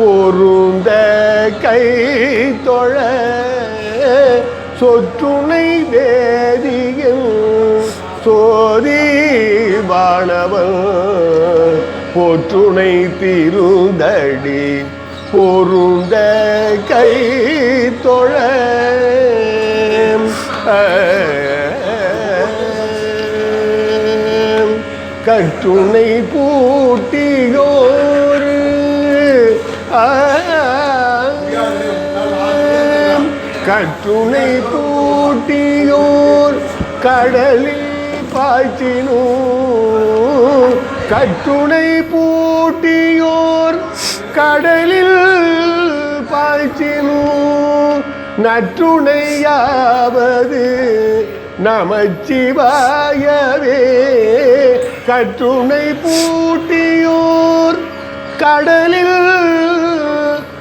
பொருந்த கை தொழ சொற்றுணை வேதியில் சோதி வாணவன் போற்றுணை திருந்தடி பொருந்த கை தொழ. கற்றுணை பூட்டியோ கட்டுனை பூட்டியோர் கடலில் பாய்ச்சினோ கட்டுனை பூட்டியோர் கடலில் பாய்ச்சினோ நற்றுணையாவது நமச்சிவாயவே. கட்டுனை பூட்டியோர் கடலில்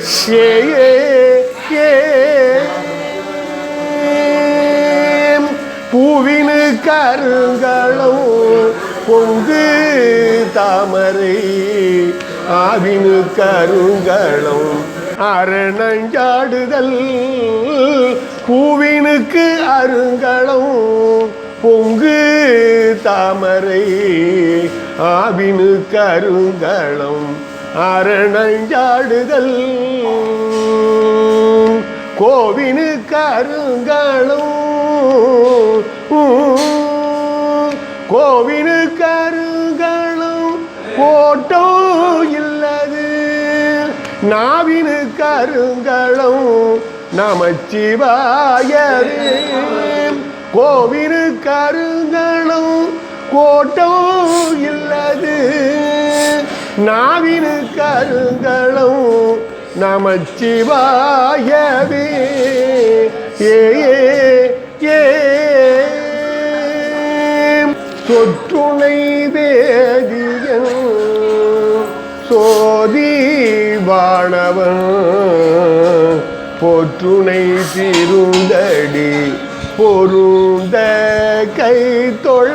ஏ ஏ, பூவினு கருங்களோ பொங்கு தாமரை ஆவினு கருங்களும் அரணஞ்சாடுதல் பூவினுக்கு அருங்களும் பொங்கு தாமரை ஆவினு கருங்களும் அரணஞ்சாடுதல். கோவினு கருங்களும் கோவினு கருங்களும் கோட்டோ இல்லது. நாவினு கருங்களும் நமச்சிவாயவே கோவினு கருங்களும் கோட்டோ இல்லது. நாவினு கருங்களும் நமச்சிவாயவே. ஏ தொற்றுணை வேதியன் சோதி வாணவன் பொற்றுணை திருந்தடி பொருந்த கை தொழ.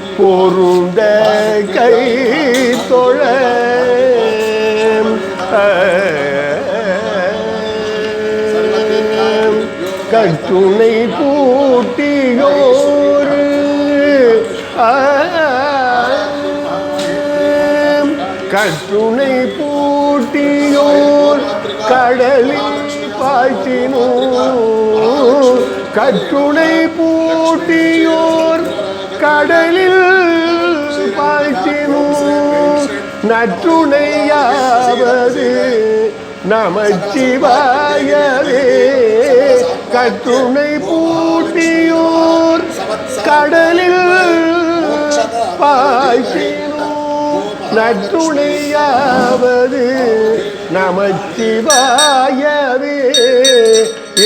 பொருந்த கை தொழ. கட்டுனை பூட்டியோரு கட்டுனை பூட்டியோர் கடலில் பாய்ச்சினோ கட்டுனை பூட்டியோர் கடலில் பாய்ச்சினோ நற்றுணையாவது நமச்சிவாயவே. கற்றுணை பூட்டியோர் கடலில் பாய்ச்சினோ நற்றுணையாவது நமச்சிவாயவே. ஏ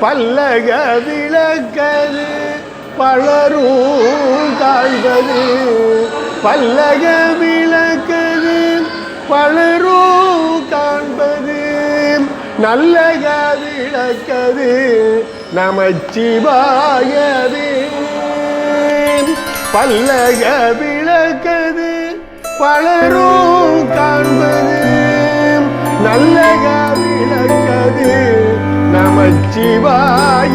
பல்லக விளக்கது பலரும் தாழ்வது பல்லக விளக்கது பலரும் காண்பது. நல்லக விளக்கது நமச்சிவாயவே. பல்லக விளக்கது பலரும் காண்பது. நல்லக விளக்கது நமச்சிவாயவே